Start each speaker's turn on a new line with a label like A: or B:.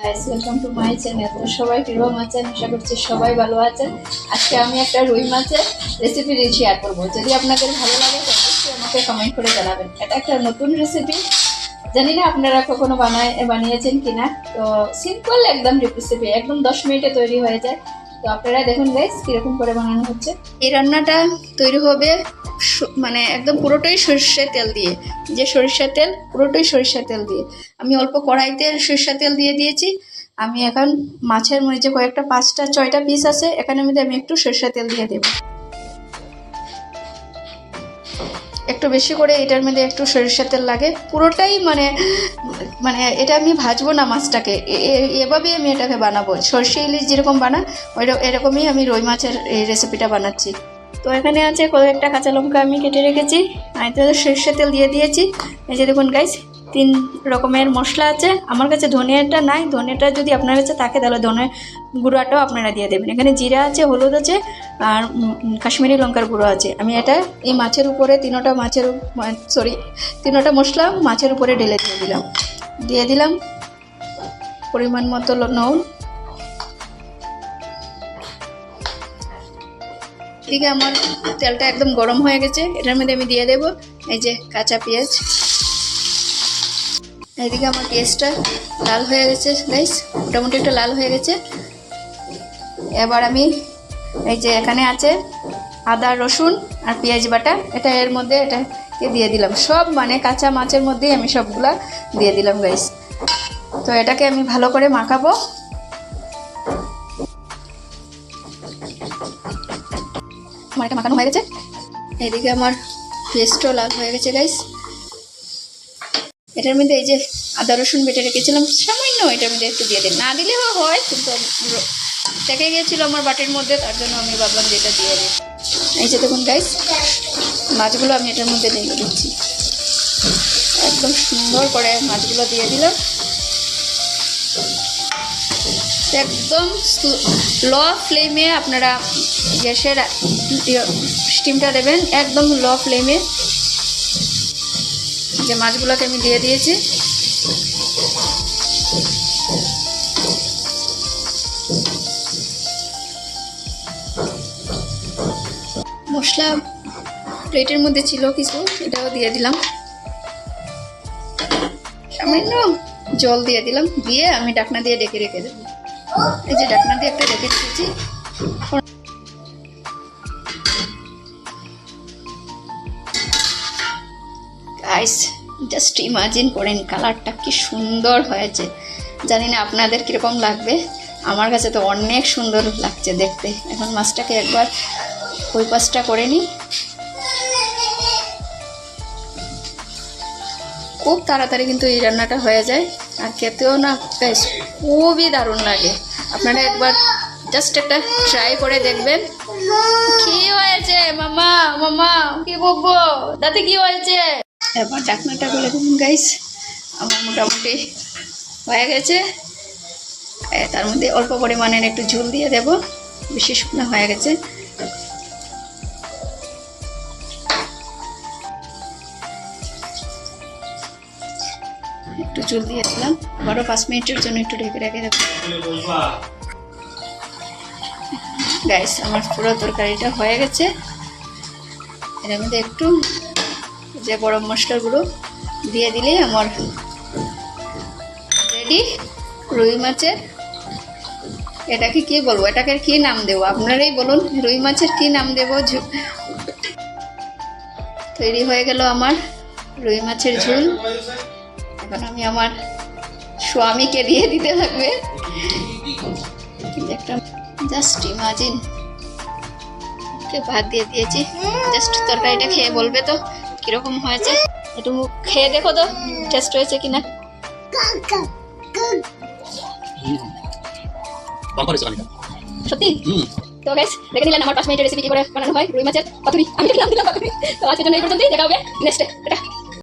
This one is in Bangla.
A: ওয়েলকাম টু মাই চ্যানেল তো সবাই কীরকম আছেন? আশা করছি সবাই ভালো আছেন। আজকে আমি একটা রুই মাছের রেসিপি শেয়ার করব। যদি আপনাদের ভালো লাগে অবশ্যই আমাকে কমেন্ট করে জানাবেন। এটা একটা নতুন রেসিপি জানি না আপনারা কখনো বানায়, বানিয়েছেন কিনা। তো সিম্পল একদম রেসিপি একদম দশ মিনিটে তৈরি হয়ে যায়। তো আপনারা দেখুন গাইস কীরকম করে বানানো হচ্ছে। এই রান্নাটা তৈরি হবে মানে একদম পুরোটাই সরিষার তেল দিয়ে। যে সরিষার তেল, পুরোটাই সরিষার তেল দিয়ে। আমি অল্প কড়াইতে সরিষার তেল দিয়ে দিয়েছি। আমি এখন মাছের মধ্যে কয়েকটা, পাঁচটা, ছয়টা পিস আছে। এখানে মধ্যে আমি একটু সরিষার তেল দিয়ে দেব। একটু বেশি করে, এটার মধ্যে একটু সরিষার তেল লাগে। পুরোটাই মানে মানে এটা আমি ভাজবো না মাছটাকে। এভাবেই আমি এটাকে বানাবো। সরষে ইলিশ যেরকম বানা ওই এরকমই আমি রই মাছের এই রেসিপিটা বানাচ্ছি। তো এখানে আছে কয়েকটা কাঁচা লঙ্কা আমি কেটে রেখেছি। আর তো সরষের তেল দিয়ে দিয়েছি। এই যে দেখুন গাইস তিন রকমের মশলা আছে। আমার কাছে ধনিয়াটা নাই। ধনিয়াটা যদি আপনার কাছে থাকে, তাহলে ধনে গুঁড়াটাও আপনারা দিয়ে দেবেন। এখানে জিরা আছে, হলুদ আছে, আর কাশ্মীরি লঙ্কার গুঁড়ো আছে। আমি এটা এই মাছের উপরে তিনোটা মাছের সরি তিনোটা মশলা মাছের উপরে ঢেলে দিয়ে দিলাম। দিয়ে দিলাম পরিমাণ মতো নুন। এদিকে আমার তেলটা একদম গরম হয়ে গেছে। এটার মধ্যে আমি দিয়ে দেব এই যে কাঁচা পেঁয়াজ। এদিকে আমার পেঁয়াজটা লাল হয়ে গেছে গাইস মোটামুটি একটু লাল হয়ে গেছে। এবার আমি এই যে এখানে আছে আদা, রসুন আর পেঁয়াজ বাটা, এটা এর মধ্যে এটাকে দিয়ে দিলাম। সব মানে কাঁচা মাছের মধ্যেই আমি সবগুলা দিয়ে দিলাম গাইস তো এটাকে আমি ভালো করে মাখাবো। আমার এটা মাখানো হয়ে গেছে। এইদিকে আমার পেস্টও লাল হয়ে গেছে গাইস এটার মধ্যে এই যে আদা, রসুন বেটে রেখেছিলাম, সামান্য এটার মধ্যে একটু দিয়ে দিন। না দিলেও হয়, কিন্তু থেকে গিয়েছিল আমার বাটির মধ্যে, তার জন্য আমি ভাবলাম যে এটা দিয়ে দিই। এই যে দেখুন গাইস মাছগুলো আমি এটার মধ্যে দিয়ে দিচ্ছি। একদম সুন্দর করে মাছগুলো দিয়ে দিলাম। একদম লো ফ্লেমে আপনারা গ্যাসের স্টিমটা দেবেন, একদম লো ফ্লেমে যে মাছগুলোকে আমি দিয়ে দিয়েছি। মশলা প্লেটের মধ্যে ছিল কিছু এটাও দিয়ে দিলাম। সামান্য জল দিয়ে দিলাম, দিয়ে আমি ডাকনা দিয়ে ডেকে রেখে দেবো। এই যে ডাকনা দিয়ে একটা রেখে দিয়েছি। গাইস জাস্ট ইমাজিন করেন কালারটা কি সুন্দর হয়েছে। জানি না আপনাদের কীরকম লাগবে, আমার কাছে তো অনেক সুন্দর লাগছে দেখতে। এখন মাছটাকে একবার ওই পাশটা করে নিই। খুব তাড়াতাড়ি কিন্তু এই রান্নাটা হয়ে যায়, আর খেতেও না বেশ খুবই দারুণ লাগে। আপনারা একবার জাস্ট একটা ট্রাই করে দেখবেন। কি হয়েছে? মামা মামা, কি বকবো? দাদি, কি হয়েছে? এবার ডাকনাটা বলে দেখুন গাইস আমার মোটামুটি হয়ে গেছে। তার মধ্যে অল্প পরিমাণের একটু ঝুল দিয়ে দেব। বেশি শুকনো হয়ে গেছে। একটু চুল দিয়ে দিলাম। আবারও পাঁচ মিনিটের জন্য একটু ঢেকে রেখে দেবো। গাইস আমার পুরো তরকারিটা হয়ে গেছে। এর মধ্যে একটু যে গরম মশলার গুঁড়ো দিয়ে দিলে আমার রেডি রুই মাছের, এটাকে কি বলব? এটাকে কি নাম দেবো? আপনারাই বলুন, রুই মাছের কি নাম দেবো? তৈরি হয়ে গেল আমার রুই মাছের ঝোল। এখন আমি আমার স্বামীকে দিয়ে দিতে লাগবে। একটা জাস্ট ইমাজিন। ভাত দিয়ে দিয়েছি। জাস্ট তরকারিটা খেয়ে বলবে তো? কীরকম হয়েছে? একটু মুখ খেয়ে দেখো তো টেস্ট হয়েছে কিনা। সত্যি? তো গাইস দেখে নিলেন আমার পাঁচ মিনিটের রেসিপি কি করে বানানো হয় রুই মাছের পাতুরি। আমি দেখলাম দিলাম পাতুরি। তো আজকের জন্য এই পর্যন্তই দেখা হবে নেক্সট